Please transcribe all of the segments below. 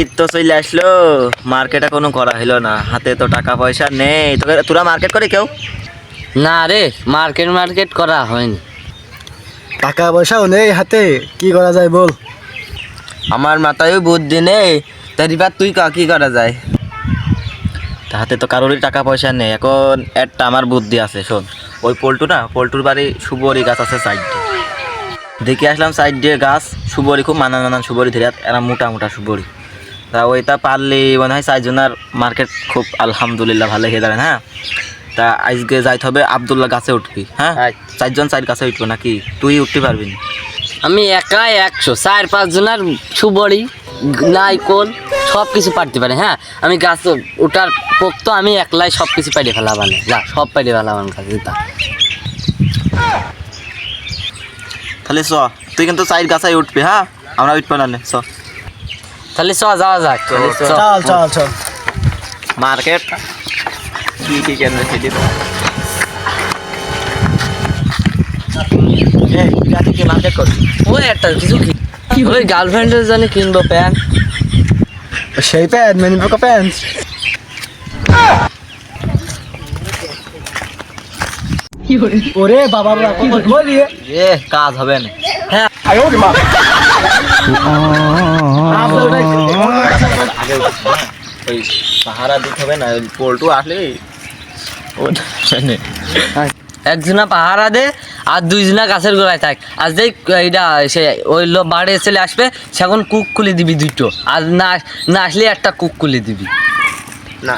ঈদ তো চলে আসলো। মার্কেটে কোনো করা হলো না। হাতে তো টাকা পয়সা নেই। তোকে তোরা মার্কেট করে কেউ? না রে মার্কেট মার্কেট করা হয়নি। টাকা পয়সাও নেই হাতে। কি করা যায় বল? আমার মাথায় বুদ্ধি নেই। তাই এবার তুই কি করা যায়? তা হাতে তো কারোরই টাকা পয়সা নেই। এখন একটা আমার বুদ্ধি আছে শোন। ওই পল্টু না পল্টুর বাড়ি সুবরি গাছ আছে সাইড দিয়ে। দেখে আসলাম সাইড দিয়ে গাছ। সুবরি খুব মানান মানান সুবরি ধরে এরা মোটা মোটা সুবরি। তা ওইটা পারলে মনে হয় চারজনের মার্কেট খুব আলহামদুলিল্লাহ ভালো হয়ে যাবে হ্যাঁ? তা আজকে যাইতে হবে আবদুল্লাহ গাছে উঠবি হ্যাঁ? আচ্ছা। চারজন চার গাছে উঠবো নাকি? তুই উঠতে পারবি না। আমি একাই একশো চার পাঁচ জনের সুবড়ি নাইকল সব কিছু পারতে পারে হ্যাঁ? আমি গাছ ওটার পোক তো আমি একলাই সব কিছু পাইরে ফেলাবানে যা সব পাইরে ফেলাবান কাছে তা তাহলে চ তুই কিন্তু চার গাছাই উঠবি হ্যাঁ? আমরা উঠবো না নে, চ। তাহলে চ যাওয়া যাক তাহলে চ। চল চল চল মার্কেট? কি কি কেন্দ্রে সেটি কি মার্কেট করবি ওই একটা কিছু কি? ওই গার্লফ্রেন্ডের জন্য কিনবো প্যান্ট সেই প্যান্ট মেনি পোকা প্যান্ট ওরে বাবা বাবা কি বলি এ কাজ হবে না। আয়ো রে মা ওই পাহারা দিতে হবে না পোল্টু আসলে একজনা পাহারা দে আর দুইজনা গাছের গোড়ায় থাক। আর যেই এইটা সে ওই লোক বাড়ি চলে আসবে সেখন কুক খুলে দিবি দুটো আর না না আসলে একটা কুক খুলে দিবি। না।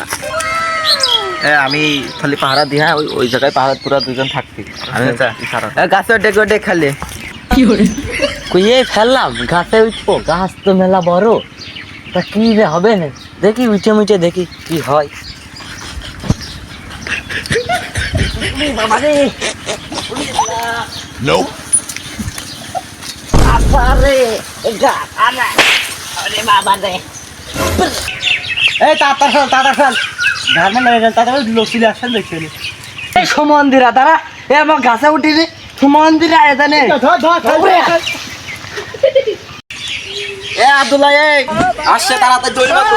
এ, আমি খালি পাহারা দিই হ্যাঁ ওই ওই জায়গায় পাহারা পুরা দুজন থাকবি গাছের ডেকে গোটে খালে। কুইয়ে ফেললাম উঠবো গাছ তো মেলা বড়। তা কি রে হবে না? দেখি উঠে মুঠে দেখি কি হয়। বাবা রে আরে গাছ আরে আরে বাবা রে এই তাতা ফেল। তাতা ফেল ধারমান লাগে গেল তাতা লসিলে দেখছেন এই সমন্দিরা তারা এ আমার গাছে উঠিনি। সমন্দিরা আয় জানে এ আব্দুল্লাহ এই আসছে তাড়াতাড়ি দৌড় মারো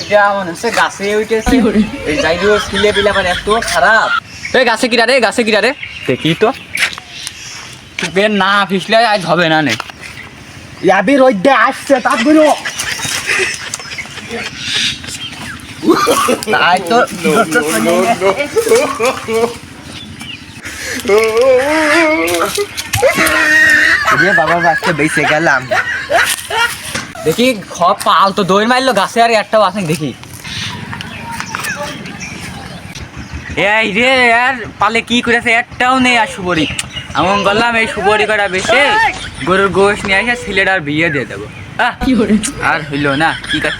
এটা মনে হচ্ছে গাছে উঠেছে। এই জায়গায় ছিলে পিলা এত খারাপ। এ গাছে কিরা রে গাছে কিরা রে? দেখি তো? বের না ফিসলে আজ হবে না নে। ইয়াবি রইদে আসছে তাত বুড়ো। তাই তো। রে বাবা আজকে বেঁচে গেলাম। দেখি খ পাল তো দই মারলো গাছে আর একটাও আছে দেখি। এই রে আর পালে কি করেছে? একটাও নেই আর সুবরি এমন করলাম এই সুবরি করা বেশি গরুর গোশ নিয়ে এসে ছেলেটার আর বিয়ে দিয়ে দেবো। আহ, আর হইল না কি কাজ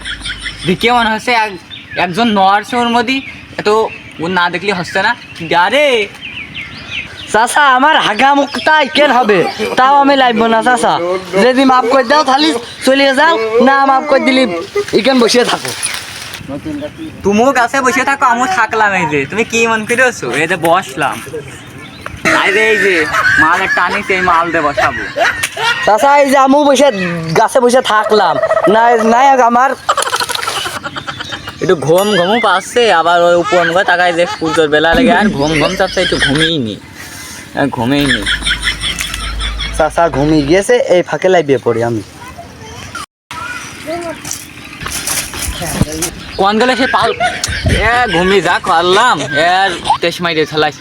দেখে মনে হচ্ছে এক- একজন নর্স ওর মধ্যে এত ও না দেখলে হচ্ছে না। আরে চাচা আমার হাগা মুখটাই কেন হবে? তাও আমি লাগবো না চাচা। যদি মাফ করে দাও তাহলে চলে যাও না মাফ করে দিলি এখানে বসে থাকো। তুমিও কাছে বসে থাকো আমিও থাকলাম এই যে। তুমি কি মন করেছ এই যে বসলাম। যে এই যে এই মাল বসাবো। চাচা এই যে আমিও বসে গাছে বসে থাকলাম। না নাই আমার একটু ঘুম ঘুমও পাচ্ছে আবার ওই উপর তাকায় যে সূর্যের বেলা লেগে আর ঘুম ঘুম চাচ্ছে একটু ঘুমিয়ে নি। আর ঘুমিয়ে নি চাচা ঘুমিয়ে গিয়েছে এই ফাঁকে লাইবিয়ে পড়ি আমি। কোন গেলে সে পাল এ ঘুমিয়ে যা করলাম এর তেস মাইরে খেলাই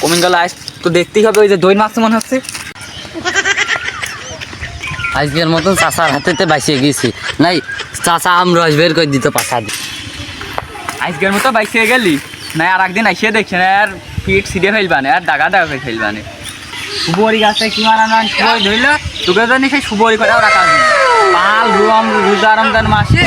কমিন গেল আজ তো দেখতেই হবে ওই যে দই মাছ মনে হচ্ছে। আজকের মতন চাচার হাতেতে বাঁচিয়ে গেছি নাই চাচা আম রস বের করে দিত পাশা দিয়ে আজকের মতো বাইসে গেলি। না আর একদিন আইসে দেখছে না আর পিঠ সিঁড়ে ফেলবানে, আর দাগা দাগা করে ফেলবানে সুবরি গাছে কি মারা না সুবরি ধরল, তোকে জানি সেই সুবরি করেও রাখা। পাল রুম রোজা, রমজান মাসে